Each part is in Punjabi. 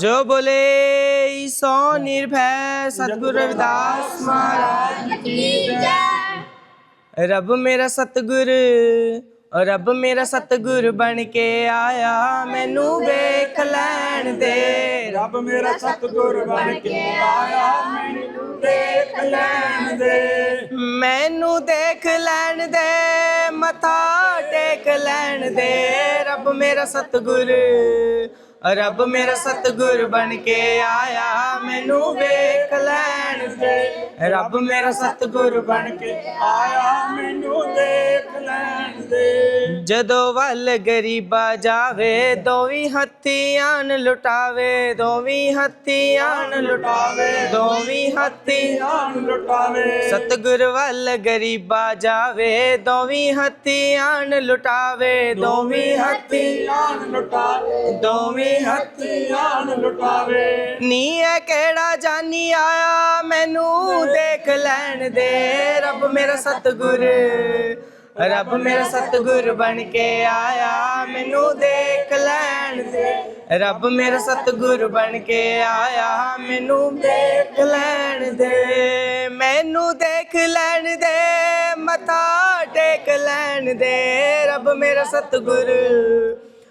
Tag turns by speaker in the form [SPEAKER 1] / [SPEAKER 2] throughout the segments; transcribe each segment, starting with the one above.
[SPEAKER 1] ਜੋ ਬੋਲੇ ਸੋ ਨਿਰਭੈ ਸਤਿਗੁਰ ਰਵਿਦਾਸ ਮਹਾਰਾਜ
[SPEAKER 2] ਕੀ ਜੈ।
[SPEAKER 1] ਰੱਬ ਮੇਰਾ ਸਤਿਗੁਰ ਰੱਬ ਮੇਰਾ ਸਤਿਗੁਰ ਬਣ ਕੇ ਆਇਆ ਮੈਨੂੰ ਵੇਖ ਲੈਣ ਦੇ।
[SPEAKER 3] ਰੱਬ ਮੇਰਾ ਸਤਿਗੁਰ ਬਣ ਕੇ ਆਇਆ ਮੈਨੂੰ ਦੇਖ ਲੈਣ ਦੇ।
[SPEAKER 1] ਮੈਨੂੰ ਦੇਖ ਲੈਣ ਦੇ ਮੱਥਾ ਟੇਕ ਲੈਣ ਦੇ। ਰੱਬ ਮੇਰਾ ਸਤਿਗੁਰ ਰੱਬ ਮੇਰਾ ਸਤਿਗੁਰ ਬਣ ਕੇ ਆਇਆ, ਮੈਨੂੰ ਵੇਖ ਲੈਣ ਦੇ। ਰੱਬ ਮੇਰਾ ਸਤਿਗੁਰ ਬਣ ਕੇ
[SPEAKER 3] ਆਇਆ, ਮੈਨੂੰ ਦੇਖ ਲੈਣ ਦੇ।
[SPEAKER 1] ਜਦੋਂ ਵੱਲ ਗਰੀਬਾ ਜਾਵੇ, ਦੋਵੇਂ ਹੱਥੀਆਂ ਨ ਲੁਟਾਵੇ, ਦੋਵੇਂ ਹੱਥੀਆਂ ਨ ਲੁਟਾਵੇ, ਦੋਵੇਂ ਹੱਥੀਆਂ
[SPEAKER 3] ਜਾਨ ਲੁਟਾਵੇ।
[SPEAKER 1] ਸਤਿਗੁਰ ਵੱਲ ਗਰੀਬਾ ਜਾਵੇ, ਦੋਵੇਂ ਹੱਥੀਆਂ ਨ ਲੁਟਾਵੇ, ਦੋਵੇਂ ਹੱਥੀ
[SPEAKER 3] ਜਾਨ ਲੁਟਾਵੇ,
[SPEAKER 1] ਦੋਵੇਂ
[SPEAKER 3] ਹੱਥੀਆਂ ਜਾਨ ਲੁਟਾਵੇ।
[SPEAKER 1] ਨੀ ਇਹ ਕਿਹੜਾ ਜਾਨੀ ਆਇਆ, ਮੈਨੂੰ ਦੇਖ ਲੈਣ ਦੇ, ਰੱਬ ਮੇਰਾ ਸਤਿਗੁਰ। ਰੱਬ ਮੇਰਾ ਸਤਿਗੁਰ ਬਣ ਕੇ ਆਇਆ, ਮੈਨੂੰ ਦੇਖ ਲੈਣ ਦੇ। ਰੱਬ ਮੇਰਾ ਸਤਿਗੁਰ ਬਣ ਕੇ ਆਇਆ, ਮੈਨੂੰ ਦੇਖ ਲੈਣ ਦੇ। ਮੈਨੂੰ ਦੇਖ ਲੈਣ ਦੇ, ਮੱਥਾ ਟੇਕ ਲੈਣ ਦੇ। ਰੱਬ ਮੇਰਾ ਸਤਿਗੁਰ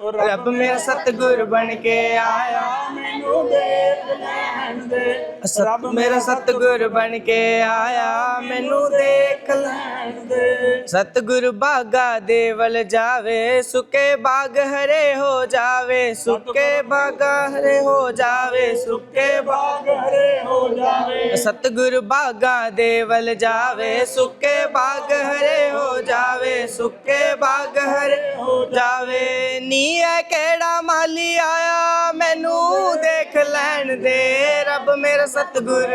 [SPEAKER 1] ਰੱਬ ਮੇਰਾ ਸਤਿਗੁਰ ਬਣ ਕੇ ਆਇਆ।
[SPEAKER 3] ਮੈਨੂੰ ਦੇਖ ਲੈਣ ਦੇ।
[SPEAKER 1] ਰੱਬ ਮੇਰਾ ਸਤਿਗੁਰ ਬਣ ਕੇ ਆਇਆ। ਮੈਨੂੰ ਦੇਖ
[SPEAKER 3] ਲੈਣ ਦੇ।
[SPEAKER 1] ਸਤਿਗੁਰ ਬਾਗਾ ਦੇ ਵੱਲ ਜਾਵੇ ਸੁੱਕੇ ਬਾਗ ਹਰੇ ਹੋ ਜਾਵੇ ਸੁੱਕੇ ਬਾਗਾ ਹਰੇ ਹੋ ਜਾਵੇ ਸੁੱਕੇ ਬਾਗ
[SPEAKER 3] ਹਰੇ ਹੋ ਜਾਵੇ।
[SPEAKER 1] ਸਤਿਗੁਰ ਬਾਗਾ ਦੇ ਵੱਲ ਜਾਵੇ ਸੁੱਕੇ ਬਾਗ ਹਰੇ ਹੋ ਜਾਵੇ ਸੁੱਕੇ ਬਾਗ ਹਰੇ ਹੋ ਜਾਵੇ। ਨੀ ਇਹ ਕਿਹੜਾ ਮਾਲੀ ਆਇਆ? ਮੈਨੂੰ ਦੇਖ ਲੈਣ ਦੇ। ਰੱਬ ਮੇਰਾ ਸਤਿਗੁਰ,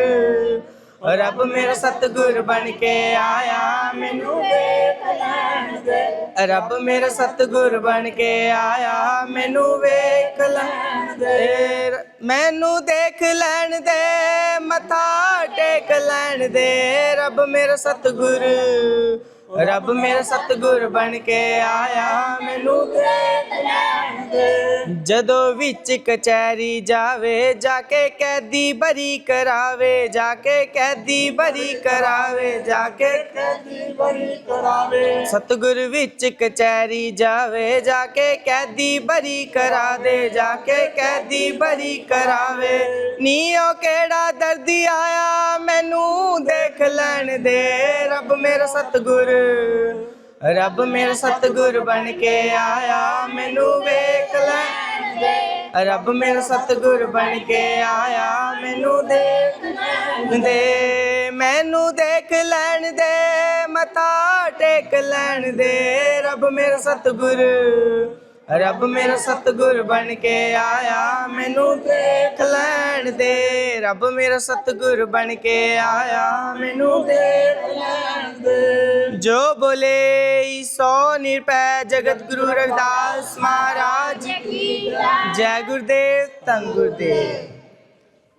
[SPEAKER 1] ਰੱਬ ਮੇਰਾ ਸਤਿਗੁਰ ਬਣ ਕੇ ਆਇਆ। ਮੈਨੂੰ ਦੇਖ ਲੈਣ ਦੇ। ਰੱਬ ਮੇਰਾ ਸਤਿਗੁਰ ਬਣ ਕੇ ਆਇਆ। ਮੈਨੂੰ ਵੇਖ ਲੈਣ ਦੇ। ਮੈਨੂੰ ਦੇਖ ਲੈਣ ਦੇ, ਮੱਥਾ ਟੇਕ ਲੈਣ ਦੇ। ਰੱਬ ਮੇਰਾ ਸਤਿਗੁਰ, ਰੱਬ ਮੇਰਾ ਸਤਿਗੁਰ ਬਣ ਕੇ ਆਇਆ। ਮੈਨੂੰ ਜਦੋਂ ਵਿੱਚ ਕਚਹਿਰੀ ਜਾਵੇ, ਜਾ ਕੇ ਕੈਦੀ ਬਰੀ ਕਰਾਵੇ, ਜਾ ਕੇ ਕੈਦੀ ਬਰੀ ਕਰਾਵੇ, ਜਾ ਕੇ
[SPEAKER 3] ਕੈਦੀ ਬਰੀ ਕਰਾਵੇ।
[SPEAKER 1] ਸਤਿਗੁਰ ਵਿੱਚ ਕਚਹਿਰੀ ਜਾਵੇ, ਜਾ ਕੇ ਕੈਦੀ ਬਰੀ ਕਰਾ ਦੇ ਜਾ ਕੇ ਕੈਦੀ ਬਰੀ ਕਰਾਵੇ। ਨੀ ਉਹ ਕਿਹੜਾ ਦਰਦੀ ਆਇਆ, ਮੈਨੂੰ ਦੇਖ ਲੈਣ ਦੇ, ਰੱਬ ਮੇਰਾ ਸਤਿਗੁਰ। ਰੱਬ ਮੇਰਾ ਸਤਿਗੁਰ ਬਣ ਕੇ ਆਇਆ, ਮੈਨੂੰ ਵੇਖ ਲੈਣ ਰੱਬ ਮੇਰਾ ਸਤਿਗੁਰ ਬਣ ਕੇ ਆਇਆ, ਮੈਨੂੰ ਦੇਖ ਦੇ, ਮੈਨੂੰ ਦੇਖ ਲੈਣ ਦੇ, ਮੱਥਾ ਟੇਕ ਲੈਣ ਦੇ। ਰੱਬ ਮੇਰਾ ਸਤਿਗੁਰ ਰੱਬ ਮੇਰਾ ਸਤਿਗੁਰ ਬਣ ਕੇ ਆਇਆ, ਮੈਨੂੰ ਦੇਖ ਲੈਣ ਦੇ। ਰੱਬ ਮੇਰਾ ਸਤਿਗੁਰ ਬਣ ਕੇ ਆਇਆ, ਮੈਨੂੰ ਦੇਖ ਲੈਣ ਦੇ। ਜੋ ਬੋਲੇ ਸੋ ਨਿਰਪੈ ਜਗਤ ਗੁਰੂ ਰਵਿਦਾਸ ਮਹਾਰਾਜ।
[SPEAKER 2] ਜੈ
[SPEAKER 1] ਜੈ ਗੁਰਦੇਵ ਧੰਨ ਗੁਰਦੇਵ।